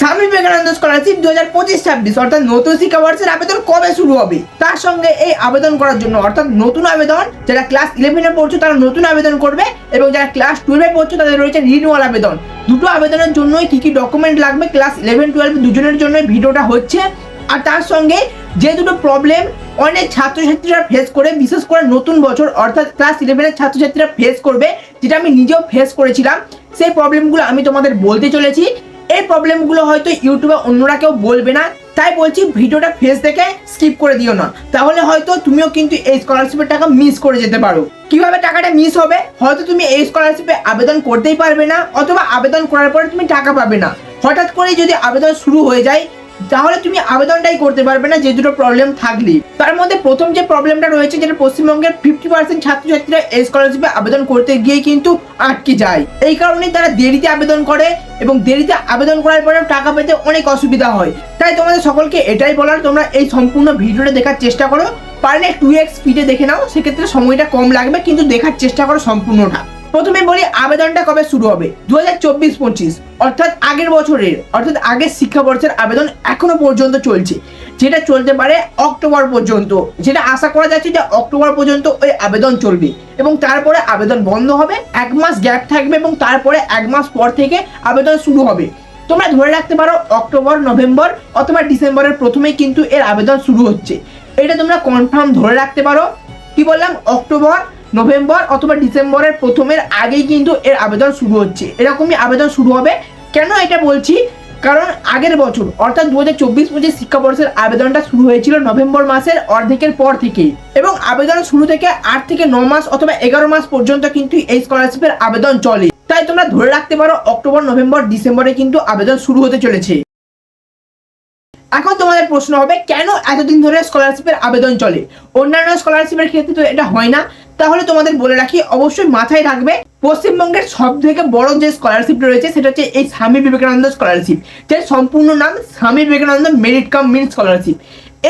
Swami Vivekananda scholarship দু হাজার পঁচিশ ছাব্বিশ, অর্থাৎ নতুন শিক্ষাবর্ষের আবেদন কবে শুরু হবে? তার সঙ্গে এই আবেদন করার জন্য, অর্থাৎ নতুন আবেদন, যারা ক্লাস ইলেভেনে পড়ছো তারা নতুন আবেদন করবে এবং যারা ক্লাস টুয়েলভে পড়ছো তাদের রয়েছে রিনিউয়াল আবেদন। দুটো আবেদনের জন্যই কি কি ডকুমেন্ট লাগবে? ক্লাস ইলেভেন টুয়েলভ দুজনের জন্য ভিডিওটা হচ্ছে। আর তার সঙ্গে যে দুটো প্রবলেম অনেক ছাত্রছাত্রীরা ফেস করে, বিশেষ করে নতুন বছর, অর্থাৎ ক্লাস ইলেভেনের ছাত্রছাত্রীরা ফেস করবে, যেটা আমি নিজেও ফেস করেছিলাম। সেই প্রবলেমগুলো আমি তোমাদের বলতে চলেছি। এই প্রবলেমগুলো হয়তো ইউটিউবে অন্যরা কেউ বলবে না। তাই বলছি ভিডিওটা ফেস দেখে স্কিপ করে দিও না। তাহলে হয়তো তুমিও কিন্তু এই স্কলারশিপের টাকা মিস করে যেতে পারো। কীভাবে টাকাটা মিস হবে? হয়তো তুমি এই স্কলারশিপে আবেদন করতেই পারবে না, অথবা আবেদন করার পরে তুমি টাকা পাবে না। হঠাৎ করে যদি আবেদন শুরু হয়ে যায় তাহলে তুমি আবেদনটাই করতে পারবে না যে দুটো প্রবলেম থাকলে। তার মধ্যে প্রথম যে প্রবলেমটা রয়েছে যেটা পশ্চিমবঙ্গের ফিফটি পার্সেন্ট ছাত্রছাত্রীরা এই স্কলারশিপে আবেদন করতে গিয়ে কিন্তু আটকে যায়। এই কারণে তারা দেরিতে আবেদন করে এবং দেরিতে আবেদন করার পরেও টাকা পেতে অনেক অসুবিধা হয়। তাই তোমাদের সকলকে এটাই বলার, তোমরা এই সম্পূর্ণ ভিডিওটা দেখার চেষ্টা করো। পারলে টু এক্স স্পিডে দেখে নাও, সেক্ষেত্রে সময়টা কম লাগবে, কিন্তু দেখার চেষ্টা করো সম্পূর্ণটা। প্রথমে বলি আবেদনটা কবে শুরু হবে? দু হাজার চব্বিশ পঁচিশ অর্থাৎ আগের বছরের, অর্থাৎ আগের শিক্ষাবর্ষের আবেদন এখনও পর্যন্ত চলছে। যেটা চলতে পারে অক্টোবর পর্যন্ত। যেটা আশা করা যাচ্ছে যে অক্টোবর পর্যন্ত ওই আবেদন চলবে এবং তারপরে আবেদন বন্ধ হবে, এক মাস গ্যাপ থাকবে এবং তারপরে এক মাস পর থেকে আবেদন শুরু হবে। তোমরা ধরে রাখতে পারো অক্টোবর, নভেম্বর অথবা ডিসেম্বরের প্রথমেই কিন্তু এর আবেদন শুরু হচ্ছে। এটা তোমরা কনফার্ম ধরে রাখতে পারো। কি বললাম? অক্টোবর নভেম্বর অথবা ডিসেম্বরের প্রথমের আগেই কিন্তু এর আবেদন শুরু হচ্ছে। এরকমই আবেদন শুরু হবে। কেন এটা বলছি? কারণ আগের বছর, অর্থাৎ দু হাজার চব্বিশ পঁচিশ শিক্ষাবর্ষের আবেদনটা শুরু হয়েছিল নভেম্বর মাসের অর্ধেকের পর থেকেই। এবং আবেদন শুরু থেকে আট থেকে ন মাস অথবা এগারো মাস পর্যন্ত কিন্তু এই স্কলারশিপের আবেদন চলে। তাই তোমরা ধরে রাখতে পারো, অক্টোবর, নভেম্বর, ডিসেম্বরে কিন্তু আবেদন শুরু হতে চলেছে। এখন তোমাদের প্রশ্ন হবে, কেন এতদিন ধরে স্কলারশিপের আবেদন চলে? অন্যান্য স্কলারশিপের ক্ষেত্রে তো এটা হয় না। তাহলে তোমাদের বলে রাখি, অবশ্যই মাথায় রাখবে, পশ্চিমবঙ্গের সব থেকে বড় যে স্কলারশিপ রয়েছে, সেটা হচ্ছে এই স্বামী বিবেকানন্দ স্কলারশিপ যার সম্পূর্ণ নাম Swami Vivekananda merit cum means scholarship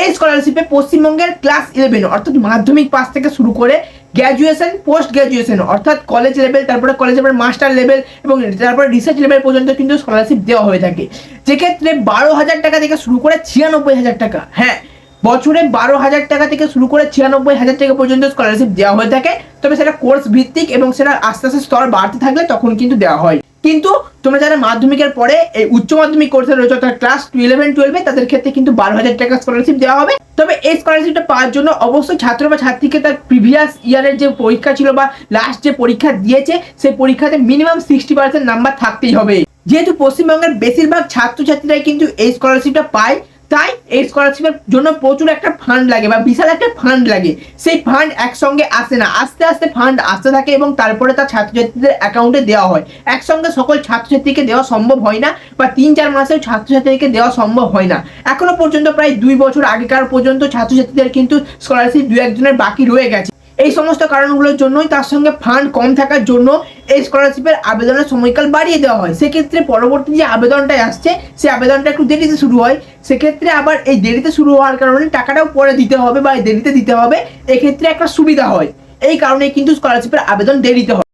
এই স্কলারশিপে পশ্চিমবঙ্গের ক্লাস ইলেভেন অর্থাৎ মাধ্যমিক পাস থেকে শুরু করে গ্র্যাজুয়েশন পোস্ট গ্র্যাজুয়েশন অর্থাৎ কলেজ লেভেল তারপরে কলেজ লেভেল মাস্টার লেভেল এবং তারপরে রিসার্চ লেভেল পর্যন্ত কিন্তু স্কলারশিপ দেওয়া হয়ে থাকে। যেক্ষেত্রে বারো হাজার টাকা থেকে শুরু করে ছিয়ানব্বই হাজার টাকা হ্যাঁ বছরে বারো হাজার টাকা থেকে শুরু করে ছিয়ানব্বই হাজার টাকা পর্যন্ত স্কলারশিপ দেওয়া হয়ে থাকে। তবে সেটা কোর্স ভিত্তিক এবং সেটা আস্তে আস্তে স্তর বাড়তে থাকলে তখন কিন্তু দেওয়া হয়। কিন্তু তোমরা যারা মাধ্যমিকের পরে এই উচ্চ মাধ্যমিক কোর্সে রয়েছে, অর্থাৎ ক্লাস ইলেভেন টুয়েলভে তাদের ক্ষেত্রে কিন্তু বারো হাজার টাকা স্কলারশিপ দেওয়া হবে। তবে এই স্কলারশিপটা পাওয়ার জন্য অবশ্যই ছাত্র বা ছাত্রীকে তার প্রিভিয়াস ইয়ারের যে পরীক্ষা ছিল বা লাস্ট যে পরীক্ষা দিয়েছে, সেই পরীক্ষাতে মিনিমাম সিক্সটি পার্সেন্ট নাম্বার থাকতেই হবে। যেহেতু পশ্চিমবঙ্গের বেশিরভাগ ছাত্রছাত্রীরাই কিন্তু এই স্কলারশিপটা পায় তাই এই স্কলারশিপের জন্য প্রচুর একটা ফান্ড লাগে বা বিশাল একটা ফান্ড লাগে। সেই ফান্ড একসঙ্গে আসে না। আস্তে আস্তে ফান্ড আসতে থাকে এবং তারপরে তার ছাত্রছাত্রীদের অ্যাকাউন্টে দেওয়া হয়। একসঙ্গে সকল ছাত্রছাত্রীকে দেওয়া সম্ভব হয় না বা তিন চার মাসেও ছাত্রছাত্রীকে দেওয়া সম্ভব হয় না। এখনও পর্যন্ত প্রায় দুই বছর আগেকার পর্যন্ত ছাত্রছাত্রীদের কিন্তু স্কলারশিপ দু একজনের বাকি রয়ে গেছে। এই সমস্ত কারণগুলোর জন্যই তার সঙ্গে ফান্ড কম থাকার জন্য এই স্কলারশিপের আবেদনের সময়কাল বাড়িয়ে দেওয়া হয়। সেক্ষেত্রে পরবর্তী যে আবেদনটা আসছে, সেই আবেদনটা একটু দেরিতে শুরু হয়। সেক্ষেত্রে আবার এই দেরিতে শুরু হওয়ার কারণে টাকাটাও পরে দিতে হবে বা দেরিতে দিতে হবে, এক্ষেত্রে একটা সুবিধা হয়। এই কারণে কিন্তু স্কলারশিপের আবেদন দেরিতে হয়।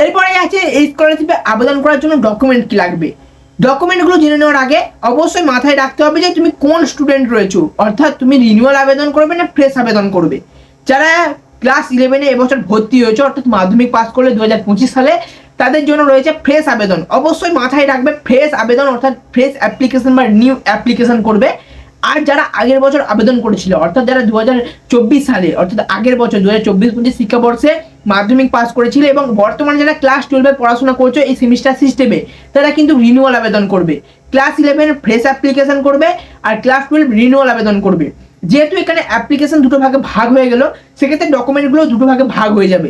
এরপরে আছে এই স্কলারশিপে আবেদন করার জন্য ডকুমেন্ট কি লাগবে? ডকুমেন্টগুলো জেনে নেওয়ার আগে অবশ্যই মাথায় রাখতে হবে যে তুমি কোন স্টুডেন্ট রয়েছো। অর্থাৎ তুমি রিনিউয়াল আবেদন করবে না ফ্রেশ আবেদন করবে। যারা ক্লাস ইলেভেনে এবছর ভর্তি হয়েছে, অর্থাৎ মাধ্যমিক পাস করলে দু হাজার পঁচিশ সালে, তাদের জন্য রয়েছে ফ্রেশ আবেদন। অবশ্যই মাথায় রাখবে ফ্রেশ আবেদন, অর্থাৎ ফ্রেশ অ্যাপ্লিকেশন বা নিউ অ্যাপ্লিকেশন করবে। আর যারা আগের বছর আবেদন করেছিল, অর্থাৎ যারা দু হাজার চব্বিশ সালে, অর্থাৎ আগের বছর দু হাজার চব্বিশ পঁচিশ শিক্ষাবর্ষে মাধ্যমিক পাস করেছিল এবং বর্তমানে যারা ক্লাস টুয়েলভে পড়াশোনা করছ এই সেমিস্টার সিস্টেমে তারা কিন্তু রিনিউয়াল আবেদন করবে। ক্লাস ইলেভেন ফ্রেশ অ্যাপ্লিকেশন করবে, আর ক্লাস টুয়েলভ রিনিউয়াল আবেদন করবে। যেহেতু এখানে অ্যাপ্লিকেশন দুটো ভাগে ভাগ হয়ে গেল, সেক্ষেত্রে ডকুমেন্টগুলো দুটো ভাগে ভাগ হয়ে যাবে।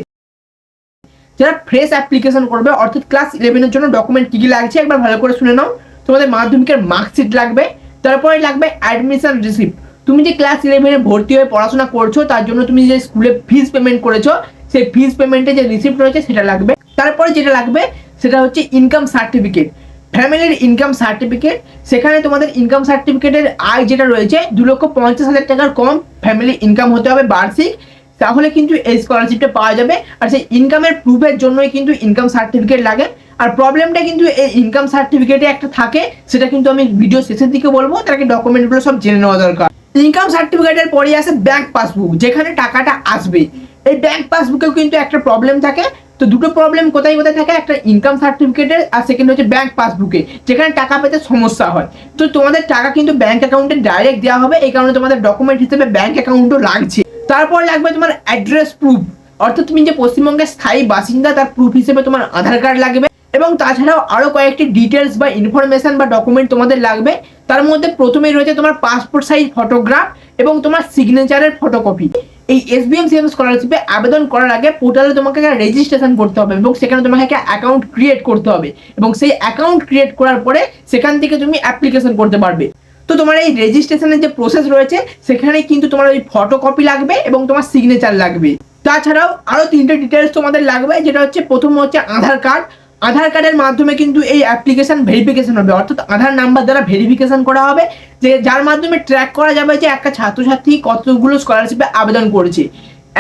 যারা ফ্রেশ অ্যাপ্লিকেশন করবে, অর্থাৎ ক্লাস ইলেভেনের জন্য ডকুমেন্ট কী কী লাগছে একবার ভালো করে শুনে নাও। তোমাদের মাধ্যমিকের মার্কশিট লাগবে, তারপরে লাগবে অ্যাডমিশন রিসিপ্ট তুমি যে ক্লাস ইলেভেনে ভর্তি হয়ে পড়াশোনা করছ, তার জন্য তুমি যে স্কুলে ফিস পেমেন্ট করেছ, সেই ফিস পেমেন্টে যে রিসিপ্ট রয়েছে, সেটা লাগবে। তারপরে যেটা লাগবে, সেটা হচ্ছে ইনকাম সার্টিফিকেট ফ্যামিলির ইনকাম সার্টিফিকেট, সেখানে তোমাদের ইনকাম সার্টিফিকেটের আয় যেটা রয়েছে, দু লক্ষ পঞ্চাশ হাজার টাকার কম ফ্যামিলি ইনকাম হতে হবে বার্ষিক। তাহলে কিন্তু এই স্কলারশিপটা পাওয়া যাবে। আর সেই ইনকামের প্রুফের জন্যই কিন্তু ইনকাম সার্টিফিকেট লাগে। আর প্রবলেমটা কিন্তু এই ইনকাম সার্টিফিকেটে একটা থাকে, সেটা কিন্তু আমি ভিডিও শেষের দিকে বলব। তাকে ডকুমেন্টগুলো সব জেনে নেওয়া দরকার। ইনকাম সার্টিফিকেটের পরে আসে ব্যাংক পাসবুক যেখানে টাকাটা আসবে এই ব্যাংক পাসবুকেও কিন্তু একটা প্রবলেম থাকে। তো দুটো প্রবলেম কোথায় কোথায় থাকে? একটা ইনকাম সার্টিফিকেটের আর সেকেন্ড হচ্ছে ব্যাংক পাসবুকে যেখানে টাকা পেতে সমস্যা হয়। তো তোমাদের টাকা কিন্তু ব্যাংক অ্যাকাউন্টে ডাইরেক্ট দেওয়া হবে, এই কারণে তোমাদের ডকুমেন্ট হিসেবে ব্যাংক অ্যাকাউন্টও লাগছে। তারপর লাগবে তোমার অ্যাড্রেস প্রুফ অর্থাৎ তুমি যে পশ্চিমবঙ্গের স্থায়ী বাসিন্দা, তার প্রুফ হিসেবে তোমার আধার কার্ড লাগবে। এবং তাছাড়াও আরও কয়েকটি ডিটেলস বা ইনফরমেশন বা ডকুমেন্ট তোমাদের লাগবে। তার মধ্যে প্রথমেই রয়েছে তোমার পাসপোর্ট সাইজ ফটোগ্রাফ এবং তোমার সিগনেচারের ফটোকপি এই এস বি এম সিএম স্কলারশিপে আবেদন করার আগে পোর্টালে তোমাকে একটা রেজিস্ট্রেশন করতে হবে এবং সেখানে তোমাকে একটা অ্যাকাউন্ট ক্রিয়েট করতে হবে এবং সেই অ্যাকাউন্ট ক্রিয়েট করার পরে সেখান থেকে তুমি অ্যাপ্লিকেশন করতে পারবে। তো তোমার এই রেজিস্ট্রেশনের যে প্রসেস রয়েছে, সেখানে কিন্তু তোমার ওই ফটোকপি লাগবে এবং তোমার সিগনেচার লাগবে। তাছাড়াও আরও তিনটে ডিটেলস তোমাদের লাগবে, যেটা হচ্ছে প্রথম হচ্ছে আধার কার্ড আধার কার্ডের মাধ্যমে কিন্তু এই অ্যাপ্লিকেশন ভেরিফিকেশন হবে। অর্থাৎ আধার নাম্বার দ্বারা ভেরিফিকেশন করা হবে। যে যার মাধ্যমে ট্র্যাক করা যাবে যে একটা ছাত্রছাত্রী কতগুলো স্কলারশিপে আবেদন করেছে।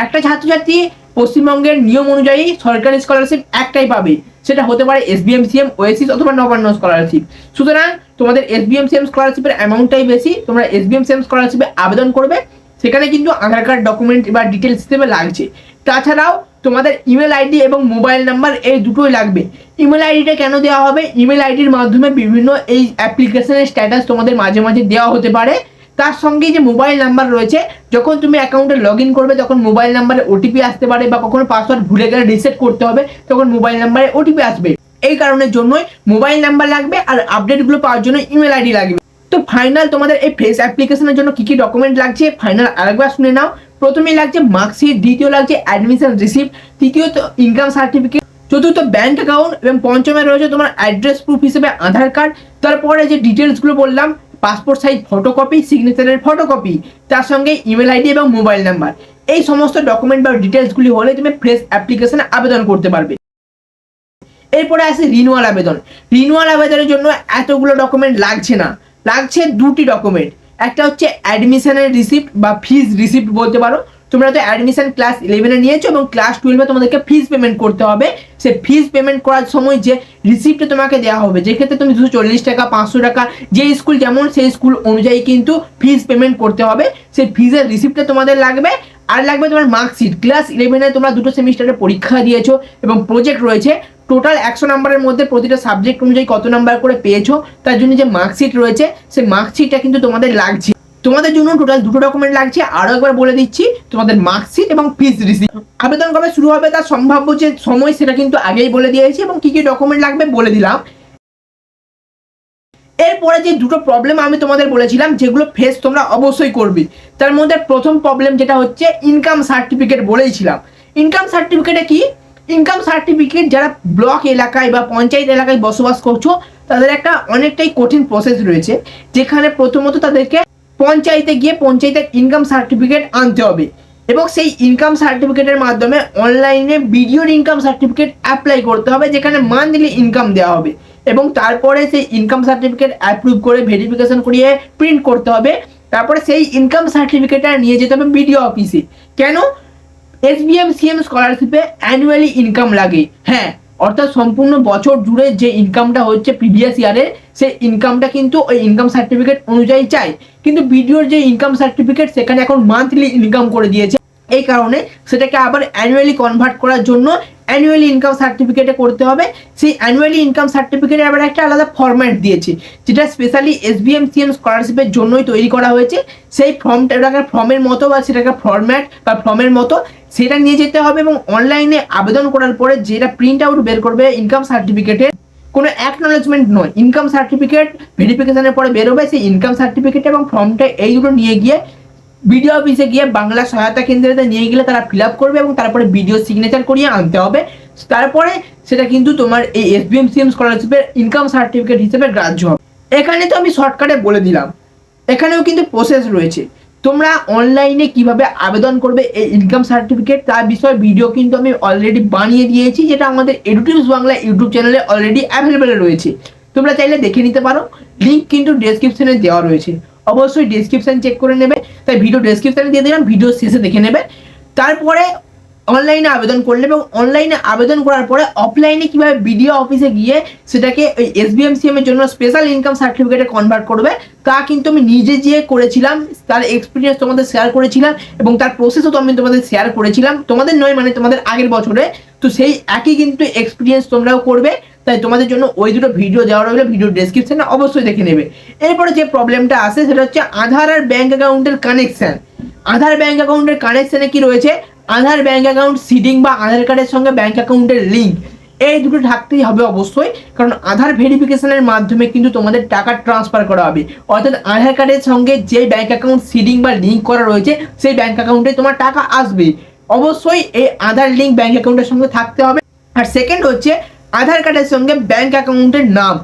একটা ছাত্রছাত্রী পশ্চিমবঙ্গের নিয়ম অনুযায়ী সরকারি স্কলারশিপ একটাই পাবে। সেটা হতে পারে এস বিএম সিএম ওএসিস অথবা নবান্ন স্কলারশিপ সুতরাং তোমাদের এস বিএম সিএম স্কলারশিপের অ্যামাউন্টটাই বেশি, তোমরা এস বিএম সিএম স্কলারশিপে আবেদন করবে। সেখানে কিন্তু আধার কার্ড ডকুমেন্ট বা ডিটেলস হিসেবে লাগছে। তাছাড়াও তোমাদের ইমেল আইডি এবং মোবাইল নাম্বার এই দুটোই লাগবে। ইমেল আইডিটা কেন দেওয়া হবে? ইমেল আইডির মাধ্যমে বিভিন্ন এই অ্যাপ্লিকেশনের স্ট্যাটাস তোমাদের মাঝে মাঝে দেওয়া হতে পারে। তার সঙ্গে যে মোবাইল নাম্বার রয়েছে, যখন তুমি অ্যাকাউন্টে লগ ইন করবে, তখন মোবাইল নাম্বারে ওটিপি আসতে পারে বা কখনো পাসওয়ার্ড ভুলে গেলে রিসেট করতে হবে, তখন মোবাইল নাম্বারে ওটিপি আসবে। এই কারণের জন্যই মোবাইল নাম্বার লাগবে আর আপডেটগুলো পাওয়ার জন্য ইমেল আইডি লাগবে। তো ফাইনাল তোমাদের এই ফেস অ্যাপ্লিকেশনের জন্য কি কি ডকুমেন্ট লাগছে? ফাইনাল আরেকবার শুনে নাও। প্রথমেই লাগছে মার্কশিট দ্বিতীয় লাগছে অ্যাডমিশন রিসিপ্ট তৃতীয়ত ইনকাম সার্টিফিকেট চতুর্থ ব্যাংক অ্যাকাউন্ট এবং পঞ্চমে রয়েছে তোমার অ্যাড্রেস প্রুফ হিসেবে আধার কার্ড তারপরে যে ডিটেলসগুলো বললাম পাসপোর্ট সাইজ ফটোকপি সিগনেচারের ফটোকপি তার সঙ্গে ইমেল আইডি এবং মোবাইল নাম্বার এই সমস্ত ডকুমেন্ট বা ডিটেলসগুলি হলে তুমি ফ্রেশ অ্যাপ্লিকেশনে আবেদন করতে পারবে। এরপরে আসে রিনুয়াল আবেদন। রিনুয়াল আবেদনের জন্য এতগুলো ডকুমেন্ট লাগছে না। লাগছে দুটি ডকুমেন্ট একটা হচ্ছে অ্যাডমিশনের রিসিপ্ট বা ফিজ রিসিপ্ট বলতে পারো। তোমরা তো অ্যাডমিশন ক্লাস ইলেভেনে নিয়েছো এবং ক্লাস টুয়েলভে তোমাদেরকে ফিজ পেমেন্ট করতে হবে। সে ফিজ পেমেন্ট করার সময় যে রিসিপ্টটা তোমাকে দেওয়া হবে যেক্ষেত্রে তুমি দুশো চল্লিশ টাকা, পাঁচশো টাকা, যে স্কুল যেমন সেই স্কুল অনুযায়ী কিন্তু ফিজ পেমেন্ট করতে হবে। সেই ফিজের রিসিপ্টটা তোমাদের লাগবে। আর লাগবে তোমার মার্কশিট ক্লাস ইলেভেনে তোমরা দুটো সেমিস্টারে পরীক্ষা দিয়েছ এবং প্রজেক্ট রয়েছে। টোটাল একশো নাম্বারের মধ্যে প্রতিটা সাবজেক্ট অনুযায়ী কত নাম্বার করে পেয়েছ, তার জন্য যে মার্কশিট রয়েছে, সেই মার্কশিটটা কিন্তু তোমাদের লাগছে। তোমাদের জন্য টোটাল দুটো ডকুমেন্ট লাগছে। আরও একবার বলে দিচ্ছি, তোমাদের মার্কশিট এবং ফিজ রিসিপ্ট আবেদন কবে শুরু হবে তার সম্ভাব্য যে সময় সেটা কিন্তু আগেই বলে দিয়েছি এবং কী কী ডকুমেন্ট লাগবে বলে দিলাম। এরপরে যে দুটো প্রবলেম আমি তোমাদের বলেছিলাম, যেগুলো ফেস তোমরা অবশ্যই করবে। তার মধ্যে প্রথম প্রবলেম যেটা হচ্ছে ইনকাম সার্টিফিকেট বলেইছিলাম। ইনকাম সার্টিফিকেটে কি? ইনকাম সার্টিফিকেট যারা ব্লক এলাকায় বা পঞ্চায়েত এলাকায় বসবাস করছ, তাদের একটা অনেকটাই কঠিন প্রসেস রয়েছে, যেখানে প্রথমত তাদেরকে পঞ্চায়েতে গিয়ে পঞ্চায়েতের ইনকাম সার্টিফিকেট আনতে হবে। এবং সেই ইনকাম সার্টিফিকেটের মাধ্যমে অনলাইনে বিডিওর ইনকাম সার্টিফিকেট অ্যাপ্লাই করতে হবে, যেখানে মান্থলি ইনকাম দেওয়া হবে। এবং তারপরে সেই ইনকাম সার্টিফিকেট অ্যাপ্রুভ করে ভেরিফিকেশন করিয়ে প্রিন্ট করতে হবে। তারপরে সেই ইনকাম সার্টিফিকেটটা নিয়ে যেতে হবে বিডিও অফিসে কেন? এস বি এম সিএম স্কলারশিপে অ্যানুয়ালি ইনকাম লাগে। হ্যাঁ অর্থাৎ সম্পূর্ণ বছর জুড়ে যে ইনকামটা হচ্ছে প্রিভিয়াস ইয়ারে সেই ইনকামটা কিন্তু ওই ইনকাম সার্টিফিকেট অনুযায়ী চাই। কিন্তু ভিডিওর যে ইনকাম সার্টিফিকেট সেখানে এখন মান্থলি ইনকাম করে দিয়েছে। এই কারণে সেটাকে আবার অ্যানুয়ালি কনভার্ট করার জন্য অ্যানুয়ালি ইনকাম সার্টিফিকেটে করতে হবে। সেই অ্যানুয়ালি ইনকাম সার্টিফিকেটে আবার একটা আলাদা ফরম্যাট দিয়েছে, যেটা specially S V M CM স্কলারশিপের জন্যই তৈরি করা হয়েছে। সেই ফর্মটা ওটাকে ফর্মের মতো বা সেটাকে ফরম্যাট বা ফর্মের মতো সেটা নিয়ে যেতে হবে এবং অনলাইনে আবেদন করার পরে যেটা প্রিন্ট আউট বের করবে ইনকাম সার্টিফিকেটের কোনো অ্যাকনোলেজমেন্ট নয়। ইনকাম সার্টিফিকেট ভেরিফিকেশনের পরে বেরোবে সেই ইনকাম সার্টিফিকেট এবং ফর্মটা এই দুটো নিয়ে গিয়ে বিডিও অফিসে গিয়ে বাংলা সহায়তা কেন্দ্রেতে নিয়ে গেলে তারা ফিল করবে এবং তারপরে বিডিও সিগনেচার করিয়ে আনতে হবে। তারপরে সেটা কিন্তু তোমার এই এস বি এম সিএম স্কলারশিপের ইনকাম সার্টিফিকেট হিসেবে গ্রাহ্য হবে। এখানে তো আমি শর্টকাটে বলে দিলাম। এখানেও কিন্তু প্রসেস রয়েছে। তোমরা অনলাইনে কীভাবে আবেদন করবে এই ইনকাম সার্টিফিকেট তার বিষয়ে ভিডিও কিন্তু আমি অলরেডি বানিয়ে দিয়েছি, যেটা আমাদের এডুটিভস বাংলা ইউটিউব চ্যানেলে অলরেডি অ্যাভেলেবেল রয়েছে। তোমরা চাইলে দেখে নিতে পারো। লিঙ্ক কিন্তু ডেসক্রিপশনে দেওয়া রয়েছে। অবশ্যই ডিসক্রিপশান চেক করে নেবে। তাই ভিডিও ডিসক্রিপশানে দিয়ে দিলাম ভিডিও শেষে দেখে নেবে। তারপরে অনলাইনে আবেদন করলে এবং অনলাইনে আবেদন করার পরে অফলাইনে কীভাবে বিডিও অফিসে গিয়ে সেটাকে ওই এসবিএমসিএম এর জন্য স্পেশাল ইনকাম সার্টিফিকেটে কনভার্ট করবে, তা কিন্তু আমি নিজে গিয়ে করেছিলাম, তার এক্সপিরিয়েন্স তোমাদের শেয়ার করেছিলাম এবং তার প্রসেসও তো আমি তোমাদের শেয়ার করেছিলাম। তোমাদের নয় মানে তোমাদের আগের বছরে। তো সেই একই কিন্তু এক্সপিরিয়েন্স তোমরাও করবে। তাই তোমাদের জন্য ওই দুটো ভিডিও দেওয়া রইলে ভিডিও ডেসক্রিপশনে অবশ্যই দেখে নেবে। এরপরে যে প্রবলেমটা আসে সেটা হচ্ছে আধার আর ব্যাঙ্ক অ্যাকাউন্টের কানেকশান আধার ব্যাঙ্ক অ্যাকাউন্টের কানেকশানে কি রয়েছে? আধার ব্যাঙ্ক অ্যাকাউন্ট সিডিং বা আধার কার্ডের সঙ্গে ব্যাঙ্ক অ্যাকাউন্টের লিঙ্ক এই দুটো থাকতেই হবে অবশ্যই, কারণ আধার ভেরিফিকেশনের মাধ্যমে কিন্তু তোমাদের টাকা ট্রান্সফার করা হবে। অর্থাৎ আধার কার্ডের সঙ্গে যে ব্যাঙ্ক অ্যাকাউন্ট সিডিং বা লিঙ্ক করা রয়েছে, সেই ব্যাঙ্ক অ্যাকাউন্টে তোমার টাকা আসবে। অবশ্যই এই আধার লিঙ্ক ব্যাঙ্ক অ্যাকাউন্টের সঙ্গে থাকতে হবে। আর সেকেন্ড হচ্ছে আধার কার্ডের সঙ্গে ব্যাঙ্ক অ্যাকাউন্টের নাম।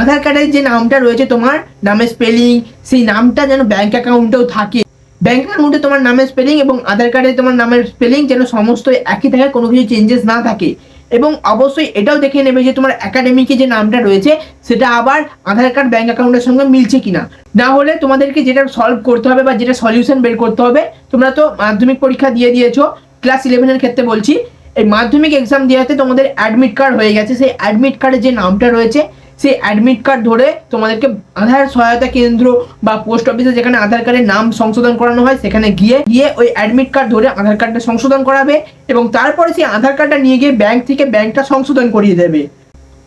আধার কার্ডের যে নামটা রয়েছে তোমার নামের স্পেলিং সেই নামটা যেন ব্যাঙ্ক অ্যাকাউন্টেও থাকে। ব্যাঙ্ক অ্যাকাউন্টে তোমার নামের স্পেলিং এবং আধার কার্ডে তোমার নামের স্পেলিং যেন সমস্ত একই থাকে, কোনো কিছু চেঞ্জেস না থাকে। এবং অবশ্যই এটাও দেখে নেবে যে তোমার একাডেমিকে যে নামটা রয়েছে, সেটা আবার আধার কার্ড ব্যাঙ্ক অ্যাকাউন্টের সঙ্গে মিলছে কিনা। না হলে তোমাদেরকে যেটা সলভ করতে হবে বা যেটা সলিউশন বের করতে হবে, তোমরা তো মাধ্যমিক পরীক্ষা দিয়ে দিয়েছ ক্লাস ইলেভেনের ক্ষেত্রে বলছি। এই মাধ্যমিক এক্সাম দেওয়াতে তোমাদের অ্যাডমিট কার্ড হয়ে গেছে। সেই অ্যাডমিট কার্ডে যে নামটা রয়েছে সেই অ্যাডমিট কার্ড ধরে তোমাদেরকে আধার সহায়তা কেন্দ্র বা পোস্ট অফিসে যেখানে আধার কার্ডের নাম সংশোধন করানো হয়, সেখানে গিয়ে গিয়ে ওই অ্যাডমিট কার্ড ধরে আধার কার্ডটা সংশোধন করাবে এবং তারপরে সেই আধার কার্ডটা নিয়ে গিয়ে ব্যাংক থেকে ব্যাংকটা সংশোধন করিয়ে দেবে।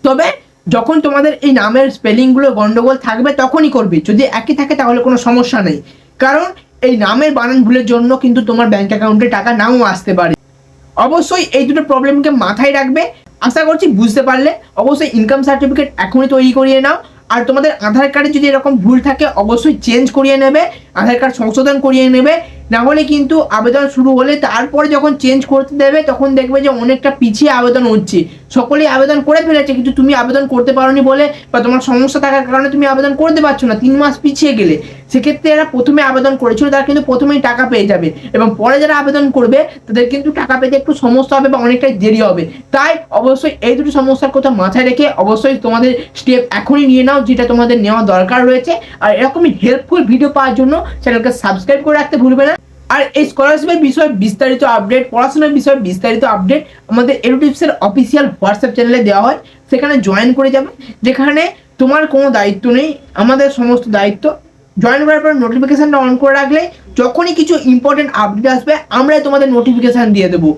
তবে যখন তোমাদের এই নামের স্পেলিংগুলো গন্ডগোল থাকবে, তখনই করবে। যদি একই থাকে, তাহলে কোনো সমস্যা নেই। কারণ এই নামের বানান ভুলের জন্য কিন্তু তোমার ব্যাংক অ্যাকাউন্টে টাকা নাও আসতে পারে। অবশ্যই এই দুটো প্রবলেমকে মাথায় রাখবে। আশা করছি বুঝতে পারলে। অবশ্যই ইনকাম সার্টিফিকেট এখনই তৈরি করিয়ে নাও। আর তোমাদের আধার কার্ডে যদি এরকম ভুল থাকে, অবশ্যই চেঞ্জ করিয়ে নেবে, আধার কার্ড সংশোধন করিয়ে নেবে। না হলে কিন্তু আবেদন শুরু হলে তারপরে যখন চেঞ্জ করতে দেবে, তখন দেখবে যে অনেকটা পিছিয়ে আবেদন হচ্ছে। সকলেই আবেদন করে ফেলেছে, কিন্তু তুমি আবেদন করতে পারোনি বলে বা তোমার সমস্যা থাকার কারণে তুমি আবেদন করতে পারছ না, তিন মাস পিছিয়ে গেলে। সেক্ষেত্রে এরা প্রথমে আবেদন করেছিল, তারা কিন্তু প্রথমেই টাকা পেয়ে যাবে। এবং পরে যারা আবেদন করবে, তাদের কিন্তু টাকা পেতে একটু সমস্যা হবে বা অনেকটাই দেরি হবে। তাই অবশ্যই এই দুটো সমস্যার কথা মাথায় রেখে অবশ্যই তোমাদের স্টেপ এখনই নিয়ে নাও, যেটা তোমাদের নেওয়া দরকার রয়েছে। আর এরকমই হেল্পফুল ভিডিও পাওয়ার জন্য চ্যানেলকে সাবস্ক্রাইব করে রাখতে ভুলবে না। আর এই স্কলারশিপের বিষয়ে বিস্তারিত আপডেট পড়াশোনার বিষয়ে বিস্তারিত আপডেট আমাদের এরোটিপসের অফিসিয়াল হোয়াটসঅ্যাপ চ্যানেলে দেওয়া হয়। সেখানে জয়েন করে যাবে। যেখানে তোমার কোনো দায়িত্ব নেই, আমাদের সমস্ত দায়িত্ব। জয়েন করার পর নোটিফিকেশানটা অন করে রাখলে যখনই কিছু ইম্পর্টেন্ট আপডেট আসবে, আমরাই তোমাদের নোটিফিকেশান দিয়ে দেবো।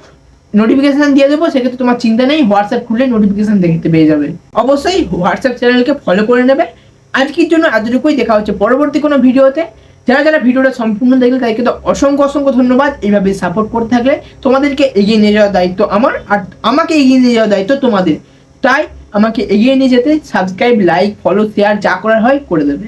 নোটিফিকেশান দিয়ে দেবো, সেক্ষেত্রে তোমার চিন্তা নেই হোয়াটসঅ্যাপ খুললে নোটিফিকেশান দেখতে পেয়ে যাবে। অবশ্যই হোয়াটসঅ্যাপ চ্যানেলকে ফলো করে নেবে। আজকের জন্য এতটুকুই, দেখা হচ্ছে পরবর্তী কোনো ভিডিওতে যারা যারা ভিডিওটা সম্পূর্ণ দেখলে তাদেরকে তো অসংখ্য অসংখ্য ধন্যবাদ। এইভাবে সাপোর্ট করে থাকলে তোমাদেরকে এগিয়ে নিয়ে যাওয়ার দায়িত্ব আমার আর আমাকে এগিয়ে নিয়ে যাওয়ার দায়িত্ব তোমাদের। তাই আমাকে এগিয়ে নিয়ে যেতে সাবস্ক্রাইব লাইক ফলো শেয়ার যা করার হয় করে দেবে।